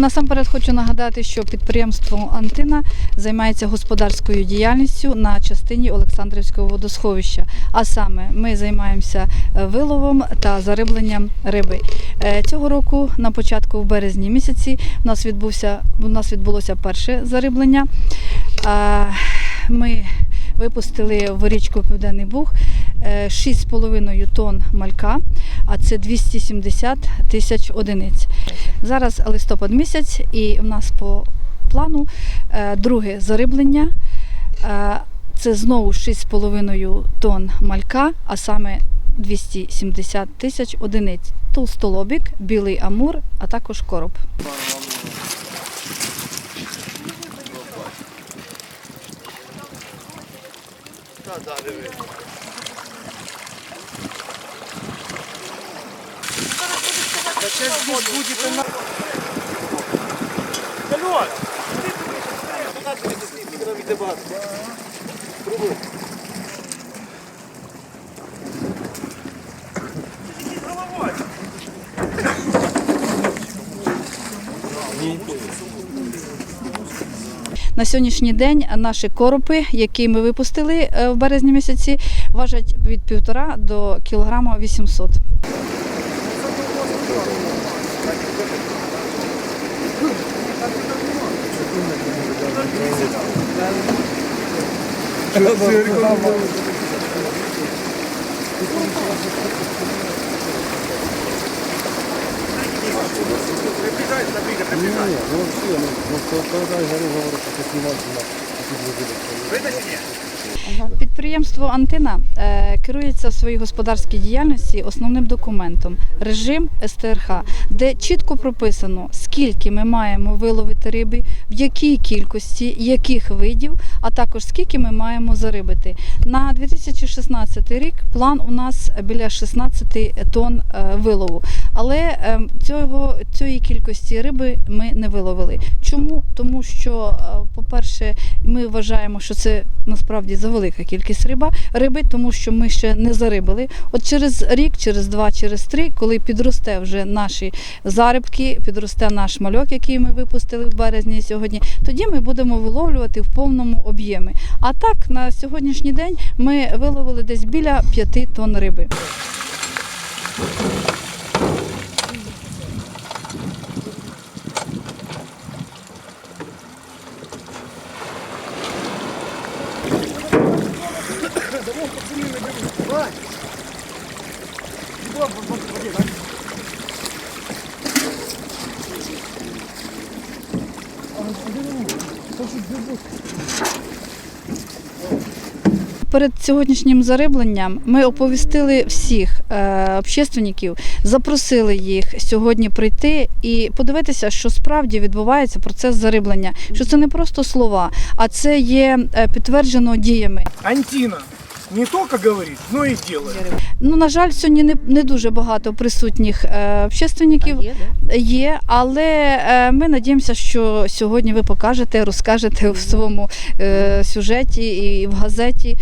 насамперед хочу нагадати, що підприємство Антина займається господарською діяльністю на частині Олександрівського водосховища. А саме ми займаємося е, виловом та зарибленням риби. Е, Цього року, на початку в березні місяці, у нас відбувся у нас відбулося перше зариблення. Ми випустили в річку Південний Буг е, 6,5 тонн малька, а це 270 тисяч одиниць. Зараз листопад місяць, і в нас по плану е, друге зариблення. Е, Це знову 6,5 тонн малька, а саме 270 тисяч одиниць. Толстолобік, білий амур, а також короб. На сьогоднішній день наші коропи, які ми випустили е, в березні місяці, важать від півтора до кілограма 800. Ні, ну все, ну, ну, когда я говорю, что это не важно, это не выдачи нет? Підприємство Антина е, керується в своїй господарській діяльності основним документом режим СТРХ, де чітко прописано, скільки ми маємо виловити риби, в якій кількості, яких видів, а також скільки ми маємо зарибити. На 2016 рік план у нас біля 16 тонн е, вилову, але е, цього цієї кількості риби ми не виловили. Чому? Тому що, е, по-перше, ми вважаємо, що це насправді завелика кількість риба, риби, тому що ми ще не зарибили. От через рік, через два, через три, коли підросте вже наші зарибки, підросте наш мальок, який ми випустили в березні сьогодні, тоді ми будемо виловлювати в повному об'ємі. А так, на сьогоднішній день ми виловили десь біля 5 тонн риби. Перед сьогоднішнім зарибленням ми оповістили всіх е, общественників, запросили їх сьогодні прийти і подивитися, що справді відбувається процес зариблення. Що це не просто слова, а це є е, підтверджено діями. Антина не только говорит, но и делает. Ну на жаль, сьогодні не, не дуже багато присутніх е, общественників є, але е, ми надіємося, що сьогодні ви покажете, розкажете в своєму е, сюжеті і в газеті.